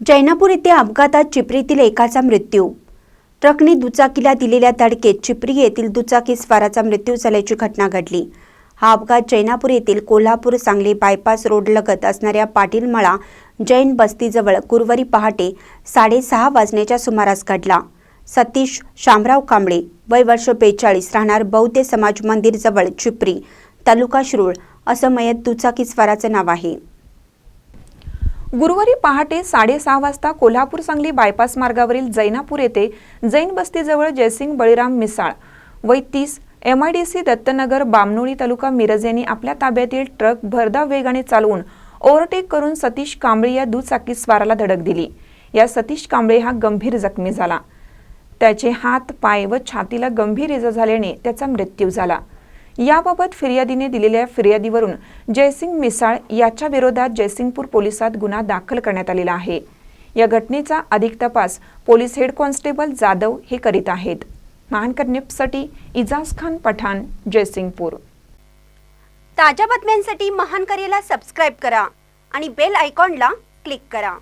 जैनापूर येथे अपघातात चिपरीतील एकाचा मृत्यू. ट्रकने दुचाकीला दिलेल्या धडकेत चिपरी येथील दुचाकी स्वाराचा मृत्यू झाल्याची घटना घडली. हा अपघात जैनापूर येथील कोल्हापूर सांगली बायपास रोडलगत असणाऱ्या पाटीलमळा जैन बस्तीजवळ गुरुवारी पहाटे साडेसहा वाजण्याच्या सुमारास घडला. सतीश शामराव कांबळे वय वर्ष बेचाळीस राहणार बौद्ध समाज मंदिरजवळ चिपरी तालुका शिरूळ असं मयत दुचाकी स्वाराचं नाव आहे. गुरुवारी पहाटे साडेसहा वाजता कोल्हापूर सांगली बायपास मार्गावरील जैनापूर येथे जैन बस्तीजवळ जयसिंग बळीराम मिसाळ वय तीस M I D C Dattanagar Bamnoli taluka Miraj यांनी आपल्या ताब्यातील ट्रक भरधाव वेगाने चालवून ओव्हरटेक करून सतीश कांबळे या दुचाकी स्वाराला धडक दिली. या सतीश कांबळे हा गंभीर जखमी झाला. त्याचे हात पाय व छातीला गंभीर इजा झाल्याने त्याचा मृत्यू झाला. याबाबत फिर्यादीने दिलेल्या फिर्यादीवरून जयसिंग मिसाळ याच्या विरोधात जयसिंगपूर पोलिसात गुन्हा दाखल करण्यात आलेला आहे. या घटनेचा अधिक तपास पोलीस हेड कॉन्स्टेबल जाधव हे करीत आहेत. महान निप्ससाठी इजाज खान पठाण जयसिंगपूर. ताज्या बातम्यांसाठी महान करेला सबस्क्राईब करा आणि बेल आयकॉनला क्लिक करा.